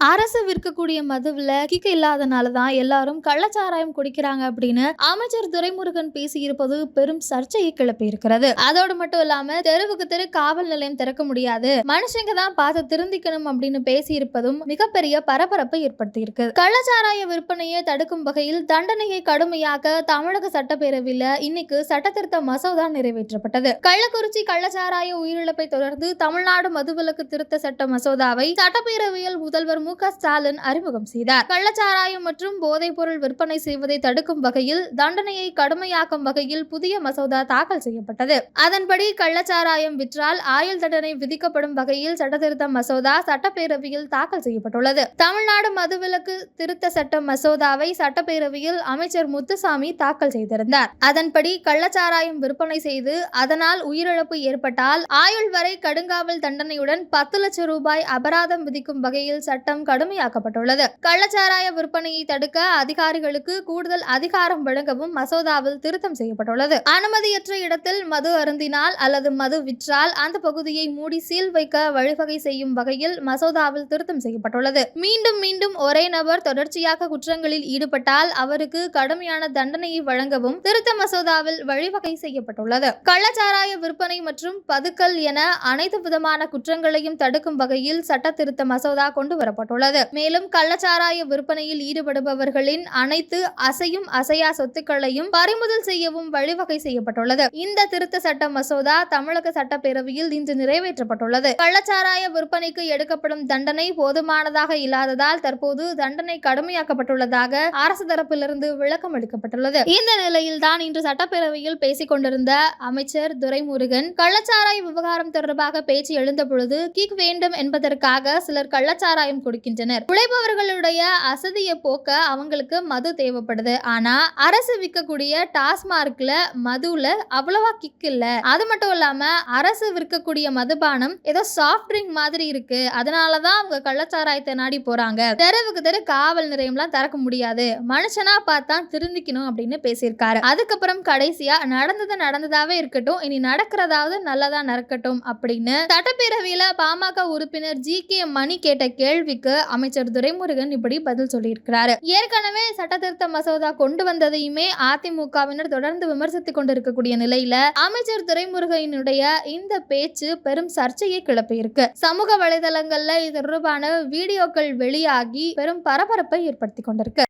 ಆ அரசு விற்கக்கூடிய மதுவில் கிக்கு இல்லாதனால தான் எல்லாரும் கள்ளச்சாராயம் குடிக்கிறாங்க அப்படின்னு அமைச்சர் துரைமுருகன் பேசியிருப்பது பெரும் சர்ச்சையை கிளப்பி இருக்கிறது. அதோடு மட்டும் இல்லாம தெருவுக்கு தெரு காவல் நிலையம் திறக்க முடியாது. மனுஷங்க தான் பார்த்து திருந்திக்கணும் அப்படின்னு பேசியிருப்பதும் மிகப்பெரிய பரபரப்பை ஏற்படுத்தி இருக்கு கள்ளச்சாராய விற்பனையை தடுக்கும் வகையில் தண்டனையை கடுமையாக்க தமிழக சட்டப்பேரவையில் இன்னைக்கு சட்டத்திருத்த மசோதா நிறைவேற்றப்பட்டது. கள்ளக்குறிச்சி கள்ளச்சாராய உயிரிழப்பை தொடர்ந்து தமிழ்நாடு மதுவிலக்கு திருத்த சட்ட மசோதாவை சட்டப்பேரவையில் முதல்வர் மு க ஸ்டாலின் அறிமுகம் செய்தார். கள்ளச்சாராயம் மற்றும் போதைப் பொருள் விற்பனை செய்வதை தடுக்கும் வகையில் தண்டனையை கடுமையாக்கும் வகையில் புதிய மசோதா தாக்கல் செய்யப்பட்டது. அதன்படி கள்ளச்சாராயம் விற்றால் ஆயுள் தண்டனை விதிக்கப்படும் வகையில் சட்டத்திருத்த மசோதா சட்டப்பேரவையில் தாக்கல் செய்யப்பட்டுள்ளது. தமிழ்நாடு மதுவிலக்கு திருத்த சட்ட மசோதாவை சட்டப்பேரவையில் அமைச்சர் முத்துசாமி தாக்கல் செய்திருந்தார். அதன்படி கள்ளச்சாராயம் விற்பனை செய்து அதனால் உயிரிழப்பு ஏற்பட்டால் ஆயுள் வரை கடுங்காவல் தண்டனையுடன் பத்து லட்சம் ரூபாய் அபராதம் விதிக்கும் வகையில் சட்டம் கடுமையாக்கப்பட்டுள்ளது. கள்ளச்சாராய விற்பனையை தடுக்க அதிகாரிகளுக்கு கூடுதல் அதிகாரம் வழங்கவும் மசோதாவில் திருத்தம் செய்யப்பட்டுள்ளது. அனுமதியற்ற இடத்தில் மது அருந்தினால் அல்லது மது விற்றால் அந்த பகுதியை மூடி சீல் வைக்க வழிவகை செய்யும் வகையில் மசோதாவில் திருத்தம் செய்யப்பட்டுள்ளது. மீண்டும் மீண்டும் ஒரே நபர் தொடர்ச்சியாக குற்றங்களில் ஈடுபட்டால் அவருக்கு கடுமையான தண்டனையை வழங்கவும் திருத்த மசோதாவில் வழிவகை செய்யப்பட்டுள்ளது. கள்ளச்சாராய விற்பனை மற்றும் பதுக்கல் என அனைத்து விதமான குற்றங்களையும் தடுக்கும் வகையில் சட்ட திருத்த மசோதா கொண்டு வரப்பட்டுள்ளது மேலும் கள்ளச்சாராய விற்பனையில் ஈடுபடுபவர்களின் அனைத்து அசையும் அசையா சொத்துக்களையும் பறிமுதல் செய்யவும் வழிவகை செய்யப்பட்டுள்ளது. இந்த திருத்த சட்ட மசோதா தமிழக சட்டப்பேரவையில் இன்று நிறைவேற்றப்பட்டுள்ளது. கள்ளச்சாராய விற்பனைக்கு எடுக்கப்படும் தண்டனை போதுமானதாக இல்லாததால் தற்போது தண்டனை கடுமையாக்கப்பட்டுள்ளதாக அரசு தரப்பிலிருந்து விளக்கம் அளிக்கப்பட்டுள்ளது இந்த நிலையில் தான் இன்று சட்டப்பேரவையில் பேசிக் கொண்டிருந்த அமைச்சர் துரைமுருகன் கள்ளச்சாராய விவகாரம் தொடர்பாக பேச்சு எழுந்த பொழுது கிக் வேண்டும் என்பதற்காக சிலர் கள்ளச்சாராயம் கொடுக்கின்றனர். உழைப்பவர்களுடைய அசதியை போக்க அவங்களுக்கு மது தேவைப்படுது. ஆனா அரசு விற்கக்கூடிய டாஸ்மார்க்ல மதுல அவ்வளவா கிக் இல்ல. அது மட்டும் இல்லாம அரசு விற்கக்கூடிய மதுபானம் ஏதோ சாஃப்ட் ட்ரிங்க் மாதிரி இருக்கு. அதனாலதான் அவங்க கள்ளச்சாராயத்தை நாடி போறாங்க. தெருவுக்கு தெரு காவல் நிலையம்லாம் திறக்க முடியாது. மனுஷனா பார்த்தா திருந்திக்கணும் அப்படின்னு பேசியிருக்காரு. அதுக்கப்புறம் கடைசியா நடந்தது நடந்ததாவே இருக்கட்டும் இனி நடக்கிறதாவது நல்லதா நடக்கட்டும் அப்படின்னு சட்டப்பேரவையில பாமக உறுப்பினர் ஜி கே மணி கேட்ட கேள்விக்கு அமைச்சர் துரைமுருகன் இப்படி பதில் சொல்லியிருக்கிறாரு. ஏற்கனவே சட்டத்திருத்த மசோதா கொண்டு வந்ததையுமே அதிமுகவினர் தொடர்ந்து விமர்சித்துக் கொண்டிருக்கக்கூடிய நிலையில அமைச்சர் துரைமுருகனுடைய இந்த பேச்சு பெரும் சர்ச்சையை கிளப்பியிருக்கு. சமூக வலைதளங்கள்ல இது தொடர்பான வீடியோக்கள் வெளியாகி பெரும் பரபரப்பை ஏற்படுத்தி கொண்டிருக்கு.